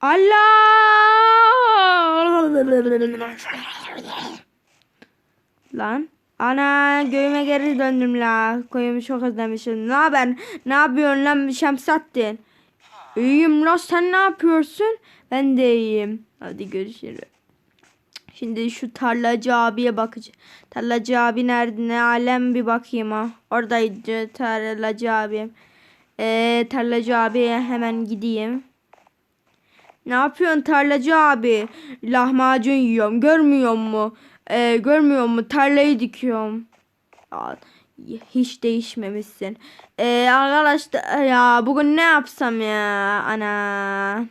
Allah! Lan. Ana köyüme geri döndüm la. Köyümü çok özlemişim. Ne haber? Ne yapıyorsun lan Şemsettin? İyiyim la sen ne yapıyorsun? Ben de iyiyim. Hadi görüşürüz. Şimdi şu tarlacı abiye bakacağım. Tarlacı abi nerede? Ne alem bir bakayım ha. Oradaydı tarlacı abim. Ee, tarlacı abiye hemen gideyim. Ne yapıyorsun tarlacı abi? Lahmacun yiyorum. Görmüyor mu? Ee, görmüyor mu? Tarlayı dikiyorum. Aa, hiç değişmemişsin. Ee, arkadaşlar ya bugün ne yapsam ya? Ana.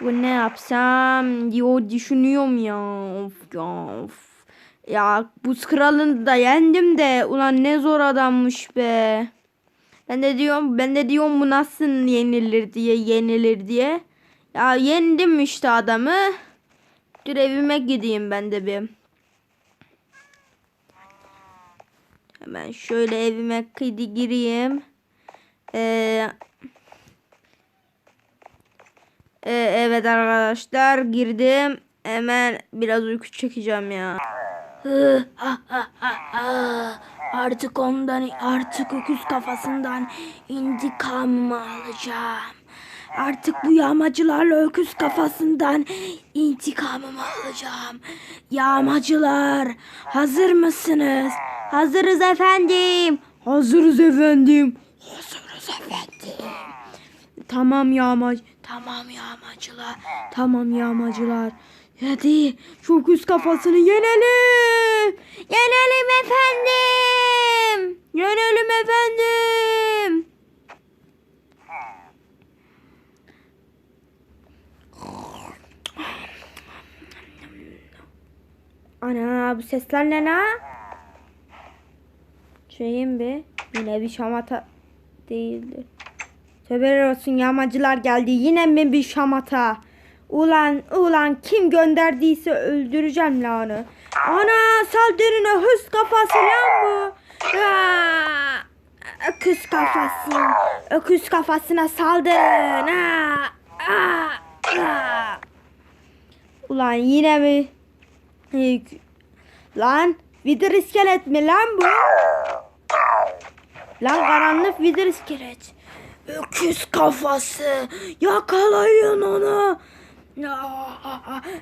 Bugün ne yapsam diyor düşünüyorum ya. Of ya of. Ya buz kralını da yendim de ulan ne zor adammış be. Ben de diyorum ben de diyorum bu nasıl yenilir diye yenilir diye. Ya yendim işte adamı. Dur evime gideyim ben de bir. Hemen şöyle evime kıydı gireyim. Ee, e, evet arkadaşlar girdim. Hemen biraz uyku çekeceğim ya. Artık ondan artık öküz kafasından intikamımı alacağım. Artık bu yağmacılarla öküz kafasından intikamımı alacağım. Yağmacılar hazır mısınız? Hazırız efendim. Hazırız efendim. Hazırız efendim. Tamam yağmacı. Tamam yağmacılar. Tamam yağmacılar. Hadi şu öküz kafasını yenelim. Yenelim efendim. Yenelim efendim. Ana bu sesler ne la? Şeyim bir. Yine bir şamata değildi. Tövbeler olsun yağmacılar geldi. Yine mi bir şamata? Ulan ulan kim gönderdiyse öldüreceğim la onu. Ana saldırın öküz kafası lan bu. Aa, öküz kafası. Öküz kafasına saldırın. Aa. Ulan yine mi? Lan vidir iskelet mi lan bu? Lan karanlık vidir iskelet. Öküz kafası. Yakalayın onu.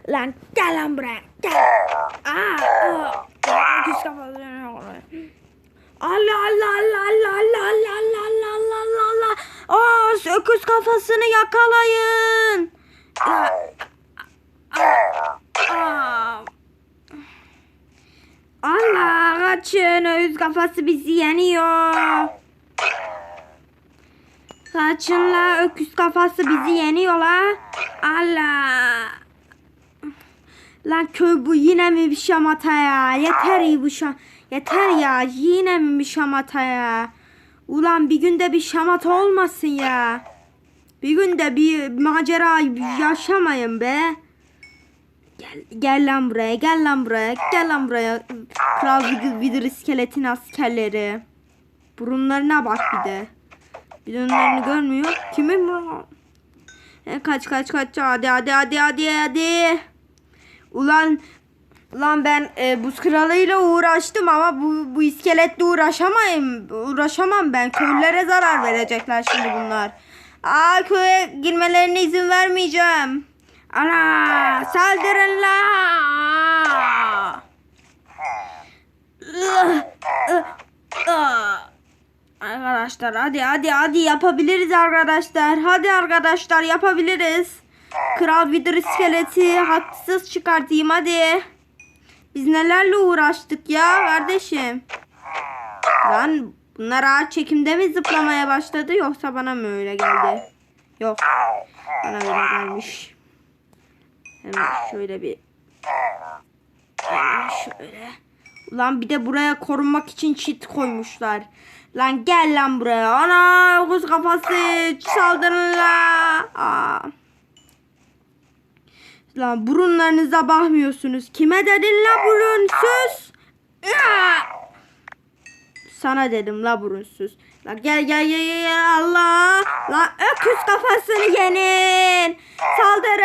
Lan gel lan buraya. Öküz kafası. Allah Allah Allah Allah Allah Allah Allah Allah Allah Allah Allah. Aa, öküz kafasını yakalayın. Aa. Allah kaçın öküz kafası bizi yeniyor. Kaçın la öküz kafası bizi yeniyor la. Allah. Lan köy bu yine mi bir şamata ya? Yeter iyi bu şam. Yeter ya yine mi bir şamata ya? Ulan bir günde bir şamata olmasın ya. Bir günde bir macera yaşamayın be. Gel, lan buraya, gel lan buraya, gel lan buraya. Kral Vidir, iskeletin askerleri. Burunlarına bak bir de. Burunlarını görmüyor. Kimin bu? E, kaç kaç kaç hadi hadi hadi hadi hadi. Ulan Ulan ben e, buz kralıyla uğraştım ama bu, bu iskeletle uğraşamayım. Uğraşamam ben. Köylere zarar verecekler şimdi bunlar. Aa köye girmelerine izin vermeyeceğim. Ana saldırın la. Arkadaşlar hadi hadi hadi yapabiliriz arkadaşlar. Hadi arkadaşlar yapabiliriz. Kral Vidir iskeleti haksız çıkartayım hadi. Biz nelerle uğraştık ya kardeşim. Lan bunlar ağaç çekimde mi zıplamaya başladı yoksa bana mı öyle geldi? Yok. Bana öyle gelmiş. Hemen şöyle bir şöyle. Ulan bir de buraya korunmak için çit koymuşlar. Lan gel lan buraya. Ana kuz kafası saldırın la. Lan burunlarınıza bakmıyorsunuz. Kime dedin la burunsuz? Aa! Sana dedim la burunsuz. La gel gel gel gel Allah. La öküz kafasını yenin. Saldır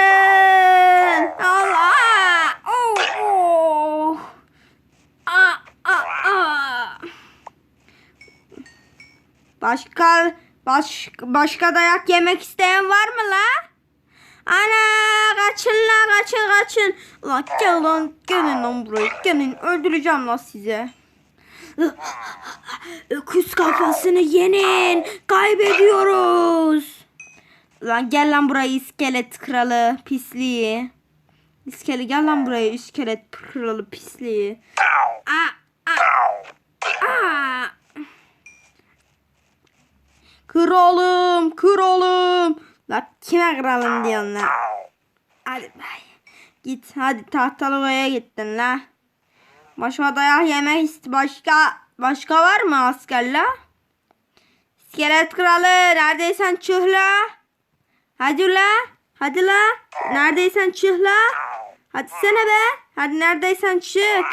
Başka baş, başka dayak yemek isteyen var mı la? Ana kaçın la kaçın kaçın. Ulan gel lan gelin lan buraya gelin öldüreceğim lan size. Öküz kafasını yenin. Kaybediyoruz. Lan gel lan buraya iskelet kralı pisliği. İskele gel lan buraya iskelet kralı pisliği. Aa, aa, aa. Kralım, kralım. La kime kralım diyorsun lan? Hadi bay. Git hadi tahtalı ovaya gittin la. Başka dayak yemek ist başka başka var mı asker la? İskelet kralı neredeysen çıh la. Hadi la. Hadi la. Neredeysen çıh la. Hadi sene be. Hadi neredeysen çık.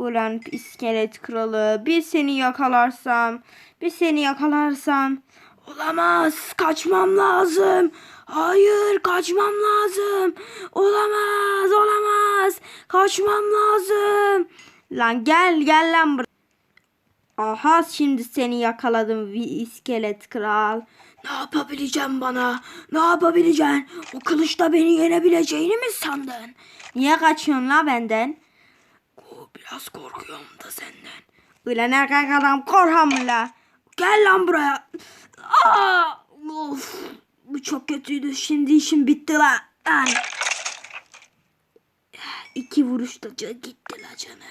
Ulan iskelet kralı. Bir seni yakalarsam. Bir seni yakalarsam. Olamaz. Kaçmam lazım. Hayır kaçmam lazım. Olamaz olamaz. Kaçmam lazım. Lan gel gel lan buraya. Aha şimdi seni yakaladım iskelet kral. Ne yapabileceğim bana? Ne yapabileceksin? O kılıçla beni yenebileceğini mi sandın? Niye kaçıyorsun la benden? Biraz korkuyorum da senden. Ulan erkek adam korkam la? Gel lan buraya. Aa, of, bu çok kötüydü. Şimdi işim bitti la. Lan. İki vuruşta gitti la canı.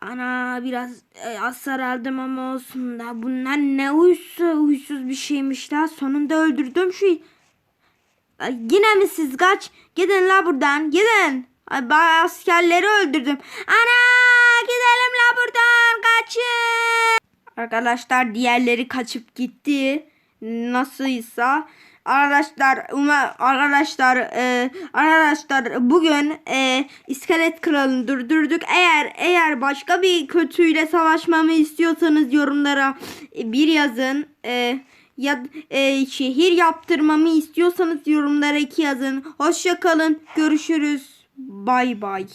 Ana biraz e, hasar aldım ama olsun da bunlar ne huysuz, huysuz bir şeymiş la. Sonunda öldürdüm şu. Ay, Yine mi siz kaç? Gidin la buradan gidin. Ben askerleri öldürdüm. Ana gidelim la buradan kaçın. Arkadaşlar diğerleri kaçıp gitti. Nasılsa. Arkadaşlar uma arkadaşlar e, arkadaşlar bugün e, iskelet kralını durdurduk. Eğer eğer başka bir kötüyle savaşmamı istiyorsanız yorumlara bir yazın. E, ya e, şehir yaptırmamı istiyorsanız yorumlara iki yazın. Hoşça kalın. Görüşürüz. Bay bay.